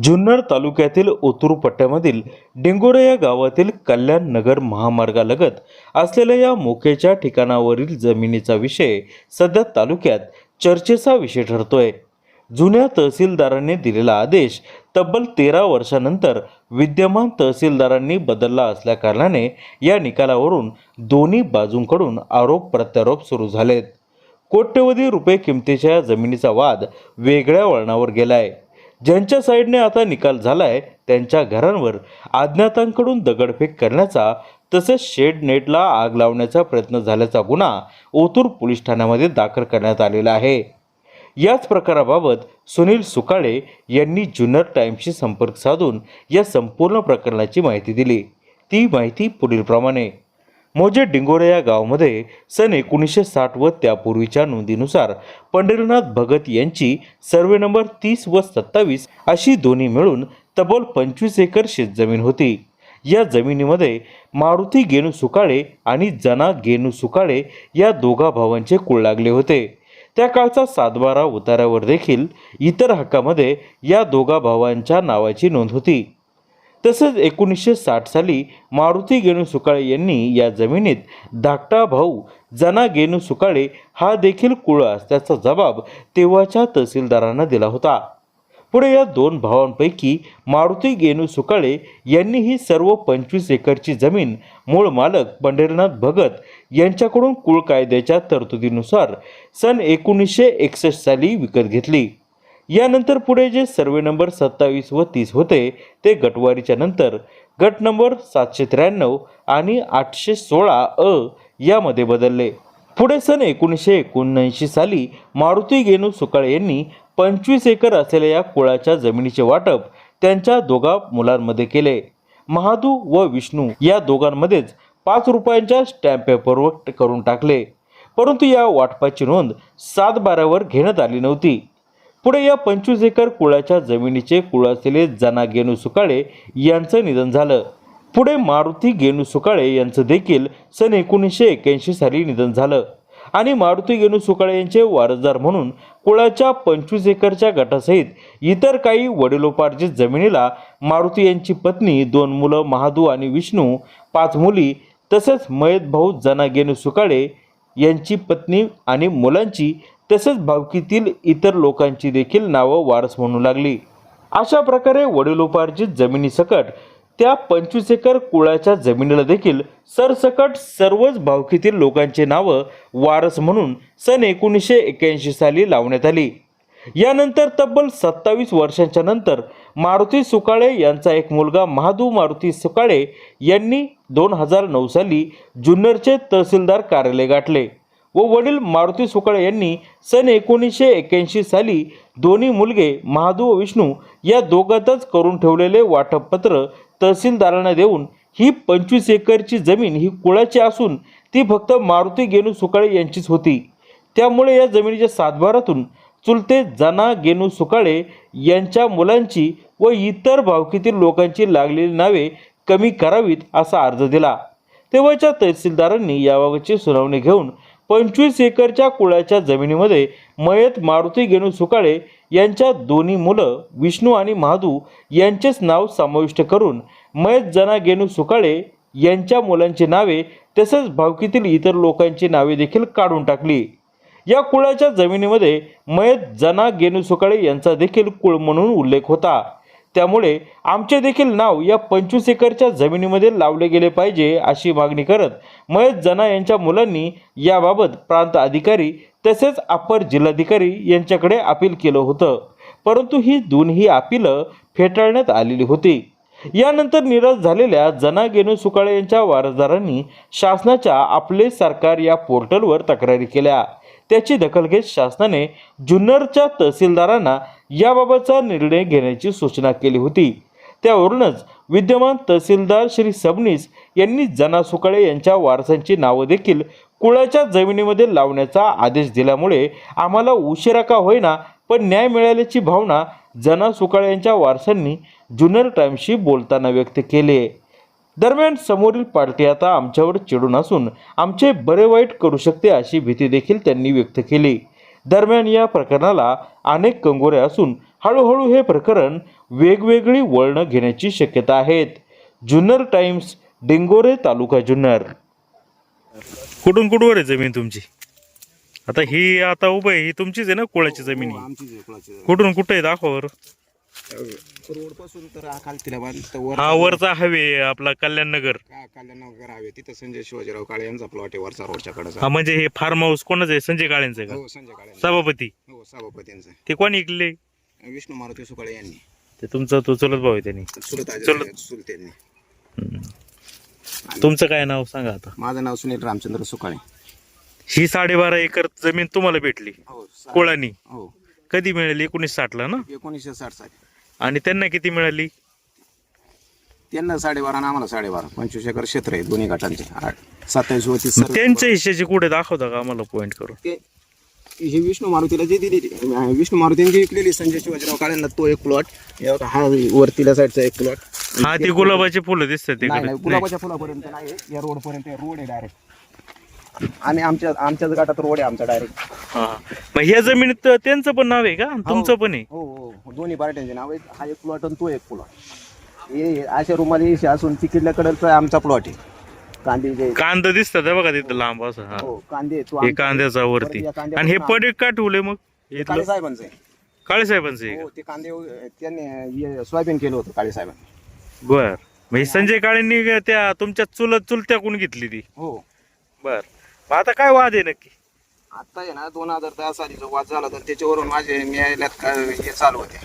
जुन्नर तालुक्यातील ओतूर पट्ट्यामधील या गावातील कल्याण नगर महामार्गालगत असलेल्या या मोक्याच्या ठिकाणावरील जमिनीचा विषय सध्या तालुक्यात चर्चेचा विषय ठरतोय. जुन्या तहसीलदारांनी दिलेला आदेश तब्बल तेरा वर्षानंतर विद्यमान तहसीलदारांनी बदलला असल्याकारणाने या निकालावरून दोन्ही बाजूंकडून आरोप प्रत्यारोप सुरू झालेत. कोट्यवधी रुपये किमतीच्या या जमिनीचा वाद वेगळ्या वळणावर गेलाय. ज्यांच्या साईडने आता निकाल झालाय त्यांच्या घरांवर अज्ञातांकडून दगडफेक करण्याचा तसेच शेड नेटला आग लावण्याचा प्रयत्न झाल्याचा गुन्हा ओतूर पोलीस ठाण्यामध्ये दाखल करण्यात आलेला आहे. याच प्रकाराबाबत सुनील सुकाळे यांनी जुन्नर टाइम्सशी संपर्क साधून या संपूर्ण प्रकरणाची माहिती दिली. ती माहिती पुढीलप्रमाणे. मोजे डिंगोरे या गावामध्ये सन एकोणीसशे साठ व त्यापूर्वीच्या नोंदीनुसार पंढरीनाथ भगत यांची सर्वे नंबर तीस व सत्तावीस अशी दोन्ही मिळून तब्बल पंचवीस एकर शेतजमीन होती. या जमिनीमध्ये मारुती गेनू सुकाळे आणि जना गेनू सुकाळे या दोघा भावांचे कुळ लागले होते. त्या काळचा सातबारा उतारावर देखील इतर हक्कामध्ये या दोघा भावांच्या नावाची नोंद होती. तसंच एकोणीसशे साठ साली मारुती गेणू सुकाळे यांनी या जमिनीत धाकटा भाऊ जना गेणू सुकाळे हा देखील कुळ असल्याचा जबाब तेव्हाच्या तहसीलदारांना दिला होता. पुढे या दोन भावांपैकी मारुती गेनू सुकाळे यांनी ही सर्व पंचवीस एकरची जमीन मूळ मालक पंढरीनाथ भगत यांच्याकडून कुळ कायद्याच्या तरतुदीनुसार सन एकोणीसशे एकसष्ट साली विकत घेतली. यानंतर पुढे जे सर्वे नंबर सत्तावीस व तीस होते ते गटवारीच्या नंतर. गट नंबर सातशे त्र्याण्णव आणि आठशे सोळा अ यामध्ये बदलले. पुढे सन एकोणीसशे एकोणऐंशी साली मारुती गेनू सुकाळे यांनी पंचवीस एकर असलेल्या या कुळाच्या जमिनीचे वाटप त्यांच्या दोघा मुलांमध्ये केले. महादू व विष्णू या दोघांमध्येच पाच रुपयांच्या स्टॅम्प पेपरवर करून टाकले. परंतु या वाटपाची नोंद सात बारावर घेण्यात आली नव्हती. पुढे या पंचवीस एकर कुळाच्या जमिनीचे कुळ असलेले जना गेनू सुकाळे यांचं निधन झालं. पुढे मारुती गेनू सुकाळे यांचं देखील सन एकोणीसशे एक्याऐंशी साली निधन झालं. आणि मारुती गेनू सुकाळे यांचे वारसदार म्हणून कुळाच्या पंचवीस एकरच्या गटासहित इतर काही वडिलोपार्जित जमिनीला मारुती यांची पत्नी दोन मुलं महादू आणि विष्णू पाच मुली तसेच मयत भाऊ जना गेनू सुकाळे यांची पत्नी आणि मुलांची तसेच भावकीतील इतर लोकांची देखील नावं वारस म्हणू लागली. अशा प्रकारे वडिलोपार्जित जमिनीसकट त्या पंचवीस एकर कुळाच्या जमिनीला देखील सरसकट सर्वच भावकीतील लोकांचे नावं वारस म्हणून सन एकोणीसशे एक्याऐंशी साली लावण्यात आली. यानंतर तब्बल सत्तावीस वर्षांच्या नंतर मारुती सुकाळे यांचा एक मुलगा महादू मारुती सुकाळे यांनी दोन हजार नऊ साली जुन्नरचे तहसीलदार कार्यालय गाठले. व वडील मारुती सुकाळे यांनी सन एकोणीसशे एक्याऐंशी साली दोन्ही मुलगे महादू व विष्णू या दोघातच करून ठेवलेले वाटपपत्र तहसीलदारांना देऊन ही पंचवीस एकरची जमीन ही कुळाची असून ती फक्त मारुती गेनू सुकाळे यांचीच होती. त्यामुळे या जमिनीच्या सातभारातून चुलते जना गेनू सुकाळे यांच्या मुलांची व इतर भावकीतील लोकांची लागलेली नावे कमी करावीत असा अर्ज दिला. तेव्हाच्या तहसीलदारांनी याबाबतची सुनावणी घेऊन पंचवीस एकरच्या कुळाच्या जमिनीमध्ये मयत मारुती गेणू सुकाळे यांच्या दोन्ही मुलं विष्णू आणि महादू यांचेच नाव समाविष्ट करून मयत जना गेणू सुकाळे यांच्या मुलांची नावे तसेच भावकीतील इतर लोकांची नावे देखील काढून टाकली. या कुळाच्या जमिनीमध्ये मयत जना गेणू सुकाळे यांचा देखील कुळ म्हणून उल्लेख होता. त्यामुळे आमचे देखील नाव या पंचवीस एकरच्या जमिनीमध्ये लावले गेले पाहिजे अशी मागणी करत महेश जना यांच्या मुलांनी याबाबत प्रांत अधिकारी तसेच अपर जिल्हाधिकारी यांच्याकडे अपील केलं होतं. परंतु ही दोन्ही अपिलं फेटाळण्यात आलेली होती. यानंतर निराश झालेल्या जना गेनू सुकाळे यांच्या वारसदारांनी शासनाच्या आपले सरकार या पोर्टलवर तक्रारी केल्या. त्याची दखल घेत शासनाने जुन्नरच्या तहसीलदारांना याबाबतचा निर्णय घेण्याची सूचना केली होती. त्यावरूनच विद्यमान तहसीलदार श्री सबनीस यांनी जना सुकाळे यांच्या वारसांची नावं देखील कुळाच्या जमिनीमध्ये लावण्याचा आदेश दिल्यामुळे आम्हाला उशिरा का होईना पण न्याय मिळाल्याची भावना जना सुकाळे यांच्या वारसांनी जुन्नर टाईमशी बोलताना व्यक्त केली. आहे दरम्यान समोरील पार्टी आता आमच्यावर चिडून असून आमचे बरे वाईट करू शकते अशी भीती देखील त्यांनी व्यक्त केली. दरम्यान या प्रकरणाला अनेक कंगोरे असून हळूहळू हे प्रकरण वेगवेगळी वळणं घेण्याची शक्यता आहेत. जुन्नर टाइम्स डिंगोरे तालुका जुन्नर. कुठून कुठवर आहे जमीन तुमची? आता ही आता उभं आहे ही तुमचीच आहे ना कोळ्याची जमीन ही आमची जे कुळाची कुठून कुठे आहे? दाखवा बरं. रोडपासून तर बांध वर हा वरचा हवे आपला कल्याण नगर. का कल्याणनगर हवे. तिथं संजय शिवाजीराव काळे यांचा प्लॉट आहे वरचा रोडच्या कडेचा. हा म्हणजे हे फार्म हाऊस कोणाचं आहे? संजय काळेंचं का? हो संजय काळे सभापती. हो सभापतींचा ते कोणी ऐकले विष्णू मारुती सुकाळे यांनी. ते तुमचा तो चलत भाऊ आहे त्यांनी. चुलत. सुलत्यांनी तुमचं काय नाव सांगा आता. माझं नाव सुनील रामचंद्र सुकाळे. ही साडेबारा एकर जमीन तुम्हाला भेटली. हो सा- कोळानी. हो. कधी मिळाली? एकोणीस साठला ना? एकोणीसशे साठ साली. आणि त्यांना किती मिळाली? त्यांना साडेबारा आणि आम्हाला साडेबारा. पंचवीस एकर क्षेत्र आहे दोन्ही गटांचे. आठ सत्तावीस त्यांच्या हिश्श्याची कुठे दाखवता का आम्हाला पॉईंट करून? ते ही विष्णू मारुतीला जी दिली विष्णू मारुतीने जी विकलेली संजय शिवाजीराव काळेंना तो एक प्लॉट हा वरतीला साईडचा एक प्लॉट हा ते गुलाबाचे फुलं दिसतात नाही तिकडे. नाही गुलाबाच्या फुलापर्यंत नाही या रोड पर्यंत रोड आहे डायरेक्ट आणि आमच्या आमच्याच गटात रोड आहे आमचा डायरेक्ट हा. मग ह्या जमिनीत त्यांचं पण नाव आहे का? आणि तुमचं पण आहे? हो हो. हो. दोन्ही पार्ट्यांचे नाव आहेत. हा एक प्लॉट आणि तो एक प्लॉट हे हे अशा रूमाला असून तिकडल्याकडचा आमचा प्लॉट आहे. कांदे कांदा दिसतात हे बघा तिथं लांब असं हा. हो कांदे तो हे आमचा- कांद्याचा वरती. आणि हे. पडीक का ठेवले मग? काळे इथलं? साहेबांचं आहे. काळे साहेबांचं आहे हो ते कांदे अं, त्यांनी अं, हे सोयाबीन केलं होतं काळे साहेबांनी. बर. मग हे संजय काळेंनी त्या तुमच्या चुलत चुलत्या कोण घेतली ती. हो. बर. मग आता काय वाद आहे नक्की? आता आहे ना दोन हजार दहा साली जो वाद झाला तर त्याच्यावरून माझे न्यायालयात हे चालू होते.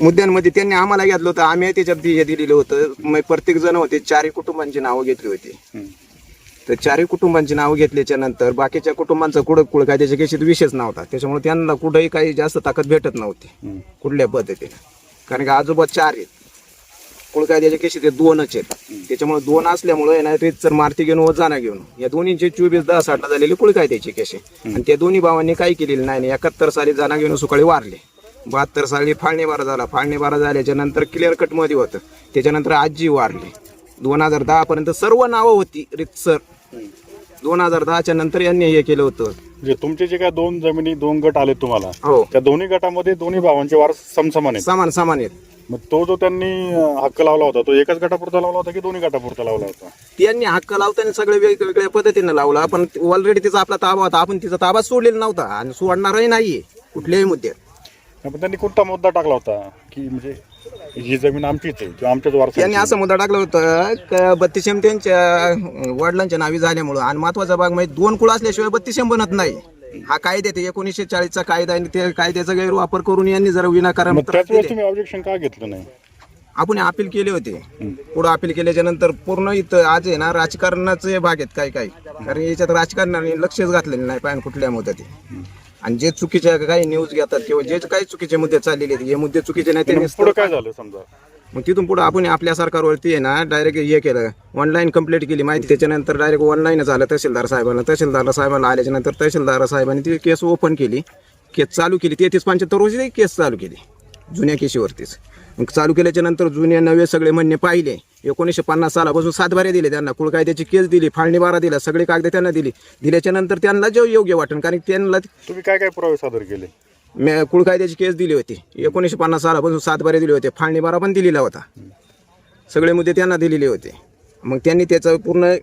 मुद्द्यांमध्ये त्यांनी आम्हाला घेतलं होतं आम्ही त्याच्यात हे दिलेलं होतं. मग प्रत्येक जण होते चारही कुटुंबांची नावं घेतली होती. तर चारही कुटुंबांची नावं घेतल्याच्या नंतर बाकीच्या कुटुंबांचा कुठं कुळ काय त्याच्या केशीत विषयच नव्हता. त्याच्यामुळे त्यांना कुठंही काही जास्त ताकद भेटत नव्हती कुठल्या पद्धतीने. कारण की आजोबा चार आहेत. कुळ कायद्याच्या केशी ते दोनच आहेत. त्याच्यामुळे दोन असल्यामुळे ना ते जर मारती घेऊन व जाणं घेऊन. या दोन्हीचे चोवीस दहा साठला झालेले कुळ कायद्याची केशी आणि त्या दोन्ही भावांनी काय केलेलं नाही एकाहत्तर साली जाणं घेऊन सुकाळी वारले. बहात्तर साली फाळणी बारा झाला. फाळणी बारा झाल्याच्यानंतर क्लिअर कटमध्ये होतं. त्याच्यानंतर आजी वारली. दोन हजार दहा पर्यंत सर्व नावं होती रितसर दोन हजार दहाच्या नंतर यांनी हे केलं होतं. म्हणजे तुमचे जे काय दोन जमिनी दोन गट आले तुम्हाला हो. त्या दोन्ही गटामध्ये दोन्ही भावांचे वारस समसमान आहेत. समान समान आहेत. मग तो जो त्यांनी हक्क लावला होता तो एकाच गटापुरता लावला होता की दोन्ही गटापुरता लावला होता? त्यांनी हक्क लावताना सगळे वेगवेगळ्या पद्धतीने लावला. पण ऑलरेडी तिचा आपला ताबा होता. आपण तिचा ताबा सोडलेला नव्हता आणि सोडणारही नाहीये कुठल्याही मुद्द्यात. नाही, पण त्यांनी कोणता मुद्दा टाकला होता? की म्हणजे ही जमीन आमचीच आहे किंवा आमच्याच वारसा त्यांनी असं मुद्दा टाकलं होतं का बत्तीशेम त्यांच्या वडिलांच्या नावी झाल्यामुळं आणि महत्त्वाचा भाग म्हणजे दोन कुळ असल्याशिवाय बत्तीशेम बनत नाही. हा कायदा ते एकोणीसशे चाळीसचा कायदा आणि त्या कायद्याचा गैरवापर करून यांनी जरा विनाकारण मग त्रास त्याच वेळेस दिले. तुम्ही ऑब्जेक्शन का घेतलं नाही? आपण अपील केले होते. पुढे अपील केल्याच्यानंतर पूर्ण इथं आज आहे ना राजकारणाचे भाग आहेत काही काही. कारण याच्यात राजकारणाने लक्षच घातलेलं नाही पाहिजे कुठल्या मुद्द्यात आणि जे चुकीच्या काही न्यूज घेतात किंवा जे काही चुकीचे मुद्दे चाललेले आहेत हे मुद्दे चुकीचे नाही त्यांनी पुढे काय झालं समजा? मग तिथून पुढं आपण आपल्या सरकारवरती आहे ना डायरेक्ट हे केलं. ऑनलाईन कंप्लीट केली. माहिती त्याच्यानंतर डायरेक्ट ऑनलाईनच झालं तहसीलदार साहेबांना. तहसीलदार साहेबांना आल्याच्यानंतर तहसीलदार साहेबांनी ती केस ओपन केली. केस चालू केली. तेहतीस पंच्याहत्तर रोजी केस चालू केली. जुन्या केशीवरतीच मग चालू केल्याच्यानंतर जुने नवे सगळे म्हणणे पाहिले. एकोणीसशे पन्नास सालापासून सातबारे दिले त्यांना. कुळ कायद्याची केस दिली. फाळणी बारा दिला. सगळे कागद त्यांना दिली. दिल्याच्या नंतर त्यांना जे योग्य वाटण कारण त्यांना तुम्ही काय काय पुरावे सादर केले? मे- कुळ कायद्याची केस दिली होती. एकोणीसशे पन्नास सालापासून सातबारे दिले होते. फाळणी बारा पण दिलेला होता. सगळे मुद्दे त्यांना दिलेले होते. मग त्यांनी त्याचं पूर्ण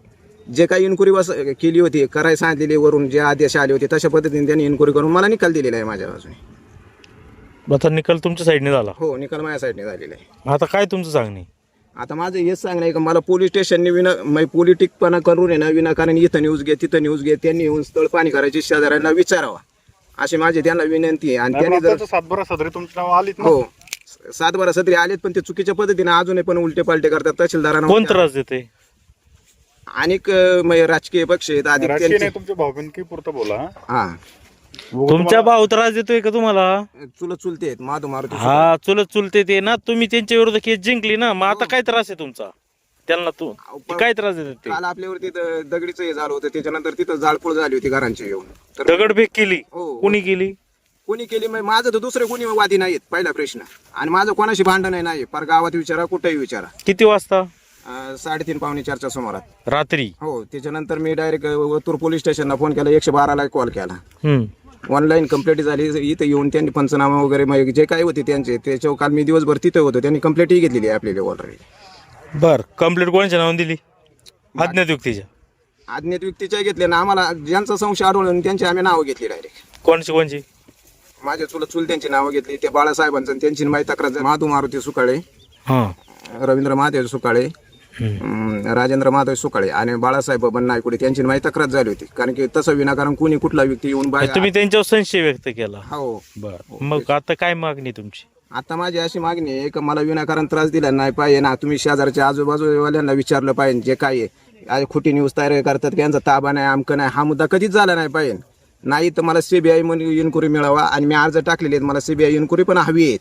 जे काही इन्क्वायरी बस केली होती करायला सांगितलेली वरून जे आदेश आले होते तशा पद्धतीने त्यांनी इन्क्वायरी करून मला निकाल दिलेला आहे माझ्या बाजूने आता निकाल तुमच्या साईडने झाला हो निकाल माझ्या साईडने झालेला आहे. आता काय तुमचं सांगणे? आता माझं हेच सांगणं आहे का मला पोलीस स्टेशनने विना म्हणजे पॉलिटिकपणा करून आहे ना विनाकारण इथं न्यूज घे तिथं न्यूज घे त्यांनी येऊन स्थळ पाणी करायची शेजाऱ्यांना विचारावा. अशी माझी त्यांना विनंती आहे. आणि त्यांनी जर सातबारा सदरी तुमची नाव आलीत ना? हो. सात बारा सत्री आलेत पण ते चुकीच्या पद्धतीने अजूनही पण उलटे पालटे करतात तहसीलदारांना कोण त्रास देते अनेक अं, म्हणजे राजकीय पक्ष आहेत अधिक राजकीय त्यांचे नाही तुमच्या पुरतं बोला हा. तुमच्या भाऊ त्रास देतोय का तुम्हाला? चुलत चुलते आहेत माधू मारुती हा चुलत चुलते ते ना तुम्ही त्यांच्या विरुद्ध केस जिंकली ना मग आता काय त्रास आहे तुमचा? त्यांना तू ते काय त्रास देतात ते? काल आपल्यावरती द- दगडीचं हे झालं होतं. त्याच्यानंतर तिथं जाळपोळ झाली होती घरांची येऊन. तर दगडफेक केली? हो. कोणी केली? कोणी केली? म्हणजे माझं तर दुसरे कोणी वादी नाहीत पहिला प्रश्न. आणि माझं कोणाशी भांडण नाही पर गावात विचारा कुठेही विचारा. किती वाजता? अं, साडेतीन पावणे चारच्या सुमारात. रात्री? हो त्याच्यानंतर मी डायरेक्ट ओतूर पोलीस स्टेशनला फोन केला एकशे बाराला कॉल केला. हम्म. ऑनलाईन कंप्लेंट झाली इथं येऊन त्यांनी पंचनामा वगैरे मग जे काही होते त्यांचे त्याच्यावर काल मी दिवसभर तिथं होतो त्यांनी कंप्लेंटही घेतलेली आहे आपल्याला ऑलरेडी बर. कंप्लीट कोणाच्या नावाने दिली? अज्ञात व्यक्तीच्या. अज्ञात व्यक्तीच्या घेतले ना आम्हाला. ज्यांचा संशय आढळून त्यांची आम्ही नावं घेतली डायरेक्ट कोणची कोणची? माझ्या चुलत चुल त्यांची नावं घेतली. ते बाळासाहेबांचं आणि त्यांची माहिती तक्रार झाली. महादू मारुती सुकाळे. हां. रवींद्र महादेव सुकाळे. अं, राजेंद्र महादेव सुकाळे. आणि बाळासाहेब बबन नायकुडे त्यांची माहिती तक्रार झाली होती. कारण की तसं विनाकारण कोणी कुठला व्यक्ती येऊन बाय तुम्ही त्यांच्यावर संशय व्यक्त केला. हो. बर. मग आता काय मागणी तुमची? आता माझी अशी मागणी आहे का मला विनाकारण त्रास दिला नाही पाहिजे ना तुम्ही शेजारच्या आजूबाजूवाल्यांना विचारलं पाहिजे जे काय आहे. आज खोटी न्यूज तयार करतात की यांचा ताबा नाही आमकं नाही हा मुद्दा कधीच झाला नाही पाहिजे. नाही तर मला सीबीआय म्हणून इन्क्वायरी मिळावा आणि मी अर्ज टाकलेले आहेत मला सीबीआय इन्क्वायरी पण हवी आहेत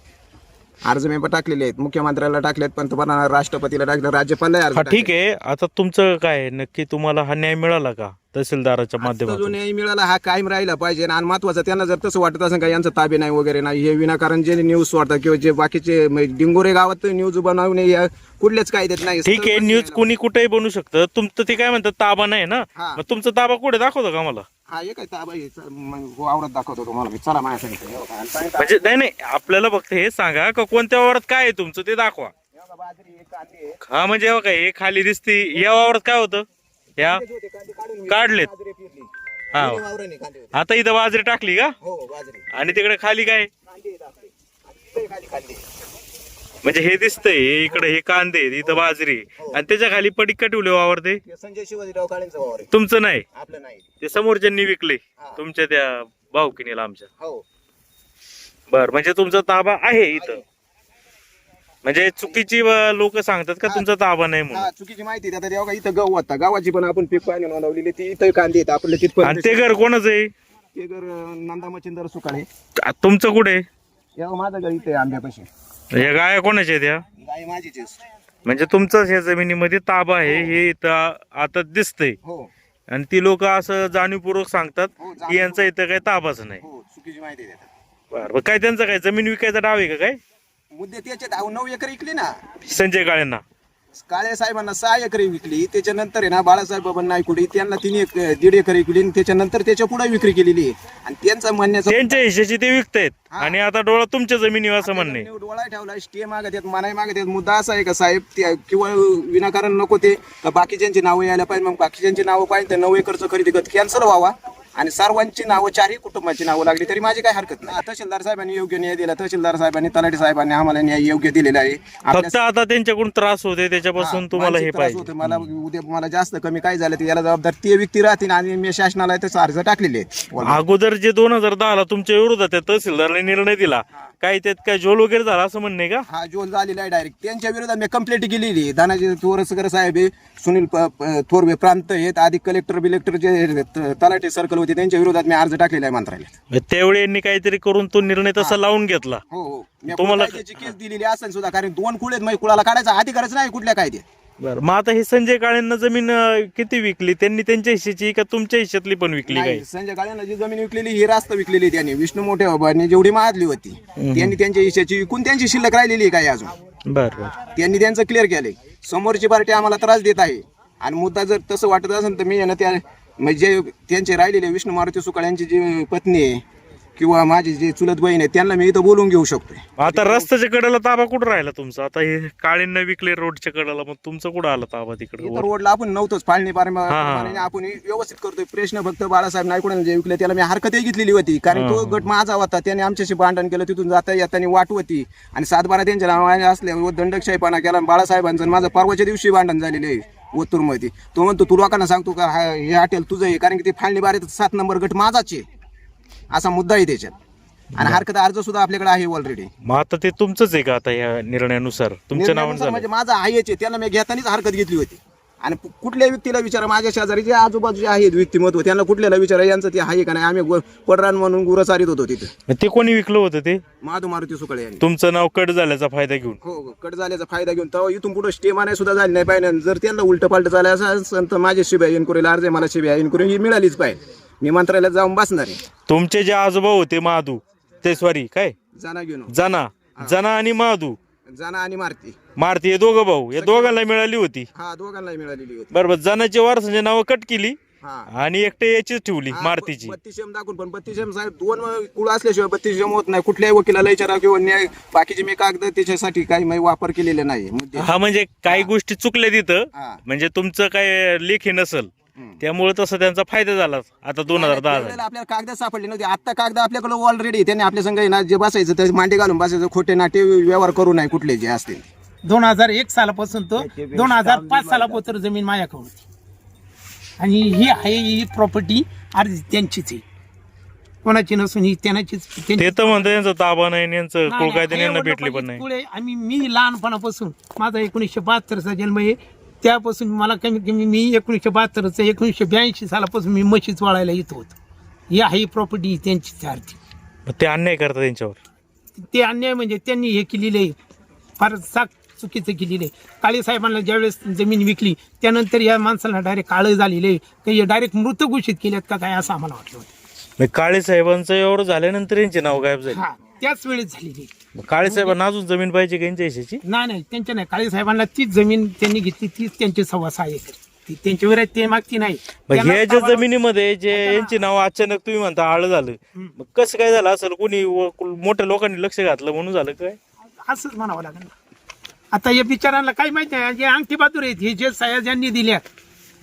अर्ज मी पण टाकलेले आहेत मुख्यमंत्र्याला टाकलेत पंतप्रधान राष्ट्रपतीला टाकले राज्यपालला अर्ज हा टाकले. ठीक आहे आता तुमचं काय आहे? नक्की तुम्हाला हा न्याय मिळाला का तहसीलदाराच्या आता जो माध्यमातून न्याय मिळाला हा कायम राहिला पाहिजे आणि महत्वाचं त्यांना जर तसं वाटत असेल का यांचं ताबे नाही वगैरे नाही हे विनाकारण जे न्यूज सोडतात किंवा जे बाकीचे म्हणजे डिंगोरे गावात न्यूज बनवणे या कुठल्याच कायद्यात नाही ठीक आहे न्यूज कोणी कुठेही बनू शकतं तुमचं ते काय म्हणतात ताबा नाही ना हा. मग तुमचा ताबा कुठे दाखवतो का मला हा एक आहे ताबा आहे. चल, मग हो, आवरत दाखवतो तुम्हाला मी चला माझ्या सांगितलं हो का? आणि सांगितलं, म्हणजे नाही नाही आपल्याला फक्त हे सांगा का कोणत्या वावरात काय आहे तुमचं ते दाखवा हो का, बाजरी आहे, कांदे आहे. हा म्हणजे हे बघा हे खाली दिसती या वावरात काय होतं या तेच होते, कांदे काढून घे. काढलेत बाजरी पेरली. हा दोन्ही वावराने कांदे होते. आता इथं बाजरी टाकली का हो बाजरी आणि तिकडे खाली काय कांदे आहेत आपले. आणि तिथे खाली कांदे म्हणजे हे दिसतंय हे इकडे हे कांदे आहेत, इथं बाजरी. आणि त्याच्याखाली पडीक का ठेवले वावर ते? ते संजय शिवाजीराव काळेंचं वावर आहे. तुमचं नाही? आपलं नाही. ते समोरच्यांनी विकले. हा. तुमच्या त्या भाऊकीनीला आमच्या. हो. बर म्हणजे तुमचा ताबा आहे इथं. म्हणजे चुकीची लोक सांगतात का तुमचा ताबा नाही म्हणून? हा चुकीची माहिती आहे. आता तेव्हा इथं गहू होता. गावाची पण आपण पीक पाणी नोंदवलेली ती इथं कांदे आहेत. आपलं आणि तिथपर्यंत ते घर कोणाचं आहे? ते घर अं, नंदा मच्छिंदर सुकाळे तुमचं कुठे? या माझं घर इथे आंब्यापाशी. या गाया कोणाच्या आहेत या? गाय माझीच आहे. म्हणजे तुमचाच या जमिनीमध्ये ताबा आहे हे. इथं आता दिसतंय. हो. आणि ती लोक असं जाणीवपूर्वक सांगतात हो, की यांचा इथं काही ताबाच नाही. हो चुकीची माहिती आहे त्याच्यात. बरं बरं. काय त्यांचं काय? जमीन विकायचा डाव आहे का काय? मुद्दे त्याचे दहा नऊ एकर विकली ना. संजय काळेंना. काळे साहेबांना सहा एकर विकली त्याच्यानंतर आहे ना बाळासाहेब बाबा नायकुडी त्यांना तीन एक दीड एकर विकली आणि त्याच्यानंतर त्याच्या पुढे विक्री केलेली आहे. आणि त्यांचं म्हणण्याचं त्यांच्या हिश्श्याची ते विकतायत. आणि आता डोळा तुमच्या जमिनीवर असं म्हणणे. डोळा ठेवला स्टे मागत आहेत मनाई मागत आहेत. मुद्दा असा आहे का साहेब ते किंवा विनाकारण नको ते. बाकीच्यांची नावं यायला पाहिजे मग बाकीच्यांची नावं पाहिजे तर नऊ एकरचं खरेदी खत कॅन्सल व्हावा. आणि सर्वांची नावं चारही कुटुंबाची नावं लागली तरी माझी काय हरकत नाही. तहसीलदार साहेबांनी योग्य न्याय दिला. तहसीलदार साहेबांनी तलाठी साहेबांनी आम्हाला न्याय योग्य दिलेला आहे. आपल्या फक्त आता त्यांच्याकडून त्रास होते त्याच्यापासून तुम्हाला हे मानसिक त्रास पाहिजे. होतो. मला उद्या मला जास्त कमी काय झालं तर याला जबाबदार ते व्यक्ती राहतील आणि मी शासनाला त्याचा अर्ज टाकलेले आहेत. अगोदर जे दोन हजार दहा ला तुमच्या विरोधात त्या तहसीलदारने निर्णय दिला काय त्यात काय झोल वगैरे झाला असं म्हणणे का? हा जोल झालेला आहे डायरेक्ट त्यांच्या विरोधात मी कंप्लेंट केलेली आहे. धनाजी थोरसकर साहेब आहे सुनील प- प- थोरवे प्रांत आहेत आधी कलेक्टर बिलेक्टर जे त- तलाठी सर्कल होते त्यांच्या विरोधात मी अर्ज टाकलेला आहे मंत्रालयात. त्यावेळी यांनी काहीतरी करून तो निर्णय तसा लावून घेतला. हो हो. मी तुम्हाला- कायद्याची केस दिलेली असेल सुद्धा कारण दोन कुळे आहेत, कुळाला काढायचा अधिकारच नाही कुठल्या कायदे बरं. मग आता हे संजय काळेंना जमीन अं, किती विकली? त्यांनी त्यांच्या हिश्श्याची का तुमच्या हिश्श्यातली पण विकली काय नाही, संजय काळेंना जी जमीन विकलेली ही रास्त विकलेली त्यांनी. विष्णू मोठे बाबांनी जेवढी मारली होती त्यांनी त्यांच्या हिश्श्याची विकून त्यांची शिल्लक राहिलेली आहे काय अजून. बरं बरं. त्यांनी त्यांचं क्लिअर केलंय. समोरची पार्टी आम्हाला त्रास देत आहे. आणि मुद्दा जर तसं वाटत असेल तर मी आहे ना त्या म्हणजे जे त्यांचे राहिलेले विष्णू मारुती सुकाळ यांची जी पत्नी आहे किंवा माझी जी चुलत बहीण आहे त्यांना मी इथं बोलून घेऊ शकतोय. आता रस्त्याच्या कडेला ताबा कुठं राहिला तुमचा? आता हे काळेंना विकले रोडच्या कडेला मग तुमचं कुठं आला ताबा तिकडे? इथं रोडला आपण नव्हतोच फाळणी. पारंपरेने आपण व्यवस्थित करतोय. प्रश्न फक्त बाळासाहेब नायकुडाने जे विकले त्याला मी हरकतही घेतलेली होती. कारण तो गट माझा होता त्याने आमच्याशी भांडण केलं तिथून जाता येताना वाट होती. आणि सातबारा त्यांच्या नावाने असल्यावर दंडकशाहीपणा केला आणि बाळासाहेबांचं आणि माझं परवाच्या दिवशी भांडण झालेलं आहे ओतूरमध्ये. तो म्हणतो तू लोकांना सांगतो का हा हे हॉटेल तुझं आहे कारण की ते फाळणी बारेत सात नंबर गट माझाच आहे. असा मुद्दा आहे त्याच्यात. आणि हरकत अर्ज सुद्धा आपल्याकडे आहे ऑलरेडी मग आता ते तुमचंच आहे का आता या निर्णयानुसार? तुमच्या नावाने निर्णयानुसार झालं. म्हणजे माझा आहेच आहे त्याला मी घेतानाच हरकत घेतली होती. आणि कु- कुठल्या व्यक्तीला विचारा माझ्या शेजारी जे आजूबाजू जे आहेत व्यक्तिमत्व त्यांना कुठल्याला विचारा यांचं ते आहे का नाही? आम्ही गो- पडरान म्हणून गुरं चारित होतो तिथे. मग ते कोणी विकलं होतं ते? महादू मारुती सुकळे यांनी. तुमचं नाव कट झाल्याचा फायदा घेऊन. हो हो कट झाल्याचा फायदा घेऊन. तेव्हा इथून पुढे स्टे मानाय सुद्धा झाली नाही पाहिजे आणि जर त्यांना उलट पालट झालं असं तर माझे शिबाई इन्क्वायरीला अर्ज आहे मला शिबाई इन्क्वायरी ही मिळालीच पाहिजे. मी मंत्रालयात जाऊन बसणार आहे. तुमचे जे आजोबा होते महादू ते सॉरी काय? जाना घेऊन जना जना आणि महादू जाना आणि मारती. मारती हे दोघं भाऊ या दोघांना मिळाली होती. हा दोघांना मिळालेली होती. बरोबर जनाची वारसांची नावं कट केली हा. आणि एकटे याचीच ठेवली मारुतीची. बत्तीस एम दाखवून पण बत्तीस एम साहेब दोन कुळ असल्याशिवाय बत्तीस एम होत नाही. कुठल्याही वकिलाला विचारा किंवा न्याय बाकीचे मी कागद त्याच्यासाठी काही मी वापर केलेले नाही मुद्दे हा म्हणजे काही गोष्टी चुकल्या तिथं. हा. म्हणजे तुमचं काय लेखी नसल. त्यामुळे तसं त्यांचा फायदा झाला आता दोन हजार दहा आपल्याला कागद सापडले नव्हते. आता कागद आपल्याकडे ऑलरेडी त्यांनी आपल्या संघ ना जे बसायचं ते मांडी घालून बसायचं. खोटे नाटे व्यवहार करू नये कुठले जे असतील. दोन हजार एक सालापासून तो दोन हजार पाच सालापासून जमीन माझ्याकडे होती. आणि ही आहे ही प्रॉपर्टी अर्धी त्यांचीच आहे. कोणाची नसून ही त्यांचीच त्यांची- ते तर म्हणतं यांचा ताबा नाही यांचं नाही, यांना भेटली पण नाही. पुढे आम्ही मी लहानपणापासून माझा एकोणीसशे बहात्तरचा जन्म आहे. त्यापासून मला कमीत कमी मी एकोणीसशे बहात्तरचं एकोणीसशे ब्याऐंशी सालापासून मी म्हशीच वाळायला येत होतो. ही आहे प्रॉपर्टी त्यांचीच आहे अर्धी मग ते अन्याय करतात त्यांच्यावर? ते अन्याय म्हणजे त्यांनी हे केलेलं आहे. फार साक चुकीचं केलेलं आहे. काळे साहेबांना ज्यावेळेस जमीन विकली त्यानंतर या माणसाला डायरेक्ट काळं झालेलं आहे. काही डायरेक्ट मृत घोषित केल्यात का काय असं आम्हाला वाटलं होतं. मग काळे साहेबांचं एवढं झाल्यानंतर यांचे नाव गायब झाले. हा. त्याच वेळेस झालेली आहे. मग काळे साहेबांना अजून जमीन पाहिजे का यांच्या नाही नाही त्यांच्या नाही. काळे साहेबांना तीच जमीन त्यांनी घेतली तीच त्यांची सव्वा सहा एकर. ती त्यांच्या वेळेत ते मागती नाही. मग त्यांना ह्या ज्या जमिनीमध्ये जे यांची नाव अचानक तुम्ही म्हणता आळ झालं मग कसं काय झालं? असेल कोणी व- मोठ्या लोकांनी लक्ष घातलं म्हणून झालं काय? असंच म्हणावं लागेल ना. आता या बिचारांना काही माहीत नाही जे अंगठी बहादूर आहेत. हे जे सयाजांनी दिल्यात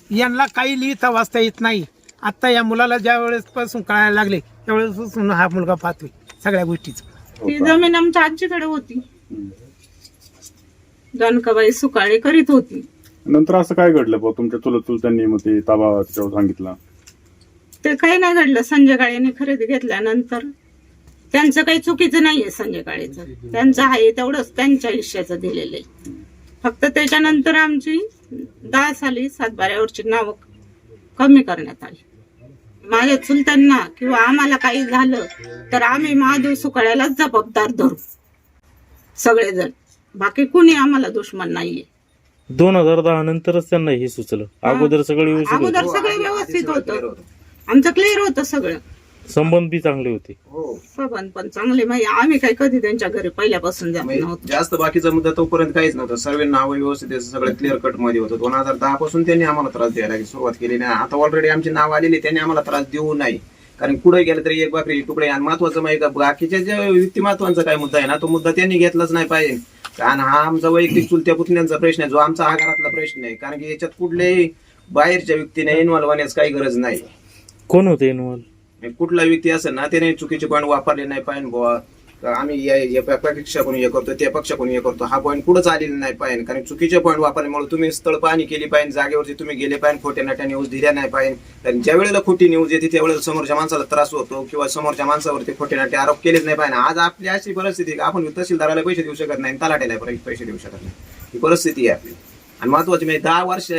यांना काही लिहिता वाचता येत नाही. आता या मुलाला ज्या वेळेस पासून कळायला लागले त्यावेळेस हा मुलगा पाहतोय सगळ्या गोष्टीच. ती जमीन आमच्या आजीकडे होती. जानकाबाई सुकाळे करीत होती. नंतर असं काय घडलं बुवा? तुमच्या चुलत चुलत्यांनी मग ते ताबा त्याच्यावर सांगितला? ते काही नाही घडलं. संजय काळेने खरेदी घेतल्यानंतर त्यांचं काही चुकीचं नाहीये संजय काळेचं त्यांचं आहे तेवढंच. त्यांच्या आयुष्याचं दिलेलं आहे. फक्त त्याच्यानंतर आमची दहा साली सातबाऱ्यावरची नावं कमी करण्यात आली. माझ्या चुलत्यांना किंवा आम्हाला काही झालं तर आम्ही महादेव सुकाळ्यालाच जबाबदार धरू. सगळेजण. बाकी कुणी आम्हाला दुश्मन नाहीये. दोन हजार दहा नंतरच त्यांना हे सुचलं. अगोदर सगळं व्यवस्थित होतं. अगोदर सगळं व्यवस्थित होतं. आमचं क्लिअर होतं सगळं. संबंध बी चांगले होते. हो. पण चांगले माहिती आम्ही काही कधी त्यांच्या घरी पहिल्यापासून जात म्हणजे नव्हतो. जास्त बाकीचा मुद्दा तोपर्यंत काहीच नव्हतं. सर्व नाव व्यवस्थित आहे, सगळं क्लिअर कटमध्ये होतं. दोन हजार दहा पासून त्यांनी आम्हाला त्रास द्यायला सुरुवात केली नाही. आता ऑलरेडी आमची नाव आलेली त्यांनी आम्हाला त्रास देऊ नाही. कारण पुढे गेलं तरी एक बाकरी तुकडे आणि महत्वाचं माहिती का? बाकीच्या जे व्यक्तिमत्वांचा काय मुद्दा आहे ना तो मुद्दा त्यांनी घेतलाच नाही पाहिजे. कारण हा आमचा वैयक्तिक चुलत्या पुतण्यांचा प्रश्न आहे. जो आमचा हा घरातला प्रश्न आहे. कारण की याच्यात कुठल्याही बाहेरच्या व्यक्तीने इन्व्हॉल्व होण्याची काही गरज नाही. कोण होते इन्व्हॉल्व म्हणजे कुठला व्यक्ती असेल ना त्याने चुकीचे पॉईंट वापरले नाही पाहिजे बुवा. आम्ही या या हे करतो त्या पक्षाकडून हे करतो हा पॉईंट पुढे आलेला नाही पाहिजे. कारण चुकीचे पॉईंट वापरल्यामुळे तुम्ही स्थळ पाहणी केली पाहिजे जागेवरती तुम्ही गेले पाहिजे खोट्या नाट्या न्यूज दिल्या नाही पाहिजे. कारण ज्या वेळेला खोटी न्यूज येते त्यावेळेला समोरच्या माणसाला त्रास होतो किंवा समोरच्या माणसावरती खोटे नाटे आरोप केलेच नाही पाहिजे. आज आपली अशी परिस्थिती की आपण तहसीलदाराला पैसे देऊ शकत नाही तलाट्याला पैसे देऊ शकत नाही. ही परिस्थिती आहे आपली. आणि महत्वाची म्हणजे दहा वर्ष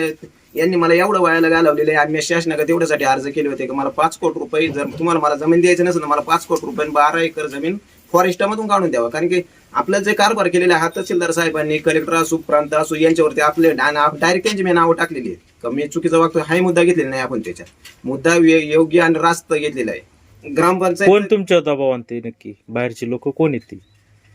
यांनी मला एवढं वयाला घालवलेलं आहे. आणि मी शासनाकडे तेवढ्यासाठी अर्ज केले होते की मला पाच कोटी रुपये जर तुम्हाला मला जमीन द्यायची नसेल मला पाच कोटी रुपये बारा एकर जमीन फॉरेस्टमधून काढून द्यावं. कारण की आपलं जे कारभार केलेला आहे हा तहसीलदार साहेबांनी कलेक्टर असो प्रांत असो यांच्यावरती आपले डायरेक्ट त्यांची मी नावं टाकलेली आहेत. का मी चुकीचा वागतो हाही मुद्दा घेतलेला नाही आपण त्याच्यात. मुद्दा योग्य आणि रास्त घेतलेला आहे. ग्रामपंचायत कोण तुमच्या दबावांत नक्की? बाहेरची लोक कोण येतील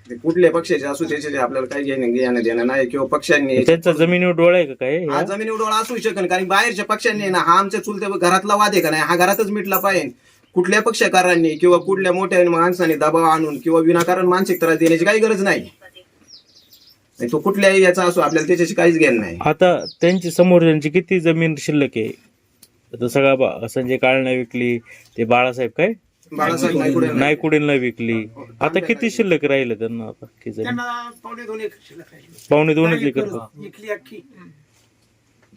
ते कुठल्या पक्षाचे असू त्याचे आपल्याला काही घेणं घेणं देणं नाही किंवा पक्षांनी त्यांचा जमिनीवर डोळा आहे का काय? हा? जमिनीवर डोळा असू शकेल कारण बाहेरच्या पक्षांनी ना हा आमच्या चुलत्या घरातला वाद आहे का नाही? हा घरातच मिटला पाहिजे. कुठल्या पक्षकारांनी किंवा कुठल्या मोठ्या माणसाने दबाव आणून किंवा विनाकारण मानसिक त्रास देण्याची काही गरज नाही. आणि तो कुठल्याही याचा असो आपल्याला त्याच्याशी काहीच ज्ञान नाही. आता त्यांची समोरच्यांची किती जमीन शिल्लक आहे? आता सगळा बा- संजय काळना विकली ते बाळासाहेब काय? बाळासाहेब नायकुडे नायकुडेंना विकली. आता किती शिल्लक राहिलं त्यांना आता? की जमीन? त्यांना पावणे दोन एकर शिल्लक राहिली. पावणे दोनच एकर अख्खी.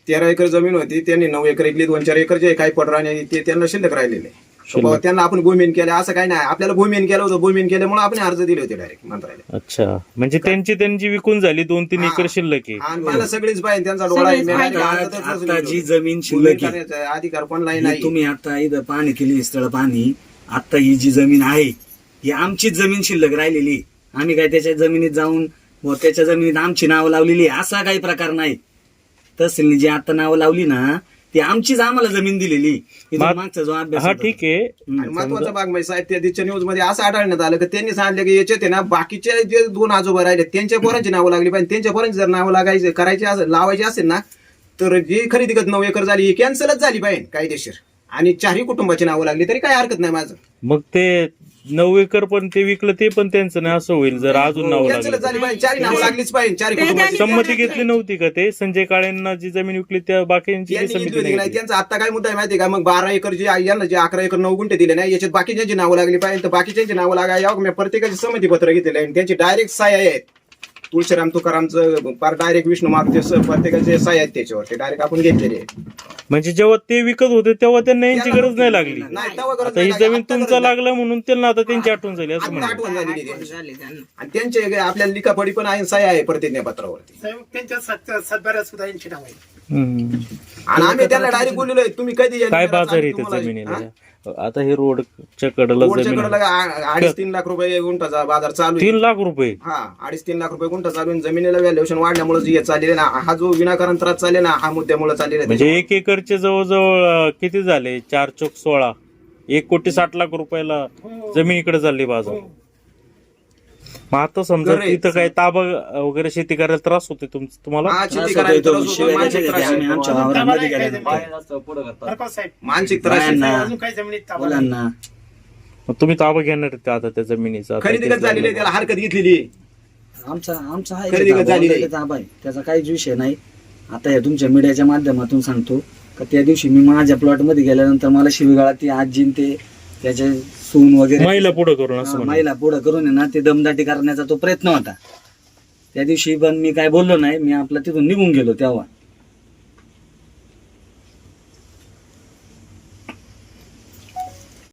तेरा एकर जमीन होती त्यांनी नऊ एकर इकली दोन चार एकर जे काही पडराने ते त्यांना शिल्लक राहिलेले. तर त्यांना आपण भूमिहीन केलं असं काही नाही. आपल्याला भूमिहीन केलं होतं भूमिहीन केल्यामुळे आपण अर्ज दिले होते डायरेक्ट मंत्रालयात अच्छा. म्हणजे त्यांची त्यांची विकून झाली दोन तीन एकर शिल्लक आहे. आणि मला सगळीच पाहिजे त्यांचा डोळा आहे. मी आता जी. जमीन शिल्लक आहे. करण्याचा अधिकार कोणलाही ही नाही. तुम्ही आता इथं पाहणी केली स्थळ पाहणी आता ही जी जमीन आहे ही आमचीच जमीन शिल्लक राहिलेली. आम्ही काय त्याच्या जमिनीत जाऊन व त्याच्या जमिनीत आमची नावं लावलेली. असा काही प्रकार नाही. तहसीलने जी आता नावं लावली ना ती आमचीच आम्हाला जमीन दिलेली. मागचा जो अभ्यास हा. ठीक आहे. महत्त्वाचा भाग म्हणजे साहेब त्या न्यूजमध्ये असं आढळण्यात आलं की त्यांनी सांगितलं की याच्यात आहे ना बाकीचे जे दोन आजोबा राहिले त्यांच्या पोरांची नावं लागली पाहिजे. त्यांच्या पोरांची जर नावं लागायचे करायची असेल लावायची असेल ना तर जी खरेदी खत नऊ एकर झाली ही कॅन्सलच झाली पाहिजे कायदेशीर. आणि चारही कुटुंबाची नावं लागली तरी काय हरकत नाही माझं. मग ते नऊ एकर पण ते विकलं ते पण त्यांचं नाही असं होईल. जर अजून नाव लागलं. झाली पाहिजे चारही नावं लागलीच पाहिजे चारही ते कुटुंबाची त्यांनी- संमती घेतली नव्हती का ते? संजय काळेंना जी जमीन विकली त्या बाकींची यांनी समिती घेतली होती नाही की नाही घेतली. त्यांचा आता काय मुद्दा आहे माहिती आहे का? मग बारा एकर जे आहे, यांना जे अकरा एकर नऊ गुंठे दिले नाही याच्यात बाकीच्यांची नावं लागली पाहिजे. तर बाकीच्यांची नावं लागाय यावं. मी प्रत्येकाची संमती पत्र घेतलेलं आहे आणि त्यांची डायरेक्ट साय आहेत. तुळशीराम तुकारामचं फार डायरेक्ट विष्णू मागचे स- प्रत्येकाचे साय आहेत त्याच्यावर. ते डायरेक्ट आपण घेतलेले आहेत. म्हणजे जेव्हा ते विकत होते तेव्हा त्यांना यांची गरज नाही लागली. नाही तेव्हा गरज आता ही नाही लागली. जमीन आता तुमचा लागला म्हणून त्यांना आता त्यांची आठवण झाली असं आता म्हणलं आठवण त्यांची. झाली त्यांना. आणि त्यांचे आपल्याला लिखापडी पण आहे साय आहे प्रतिज्ञापत्रावरती. साहेब, त्यांच्या सत- सातबाऱ्यात सुद्धा यांची नाव आहे. आणि आम्ही त्यांना डायरेक्ट बोललेलो आहे तुम्ही कधी या काय जमिनीला बाजार आहे त्या तुम्हाला- जमिनीला? हा? आता हे रोडच्या कडेला रोडच्या जमीन कडेला आ- अडीच तीन लाख रुपये गुंठाचा बाजार चालू आहे. तीन लाख रुपये. हा अडीच तीन लाख रुपये गुंठा चालू आहे. जमिनीला व्हॅल्युएशन वाढल्यामुळे जे चाललेले ना हा जो विनाकारण त्रास चालले ना हा मुद्द्यामुळे चाललेला आहे. म्हणजे एक एकरचे जवळजवळ अं, किती झाले? चार चौक सोळा. एक कोटी साठ लाख रुपयाला जमिनीकडे चालली बाजार. मग आता समजा. तिथं काय ताबा वगैरे शेती करायला त्रास होते तुम- तुम्हाला हा, शेती करायला. त्रास होतो, मानसिक त्रास आम्ही आहे. आमच्या वावरामध्ये काय गेल्यानंतर बरं का साहेब मानसिक त्रास आहे. बायांना अजून काही जमिनीत ताबा नाही. मुलांना मग तुम्ही ताबा घेणार आहेत का आता त्या जमिनीचा आता खरेदी झालेली आहे, त्याला हरकत घेतलेली आहे. आमचा आमचा आहे खरेदी ताबा, झाली already नाही. ताबा आहे त्याचा काहीच विषय नाही आता हे तुमच्या मीडियाच्या माध्यमातून सांगतो का त्या दिवशी मी माझ्या प्लॉटमध्ये गेल्यानंतर मला शिवगाळा ती आजीन ते त्याचे सून वगैरे महिला पुढे करून असं हा, महिला पुढं करून आहे ना ते दमदाटी करण्याचा तो प्रयत्न होता. त्या दिवशी पण मी काय बोललो नाही मी आपला तिथून निघून गेलो तेव्हा.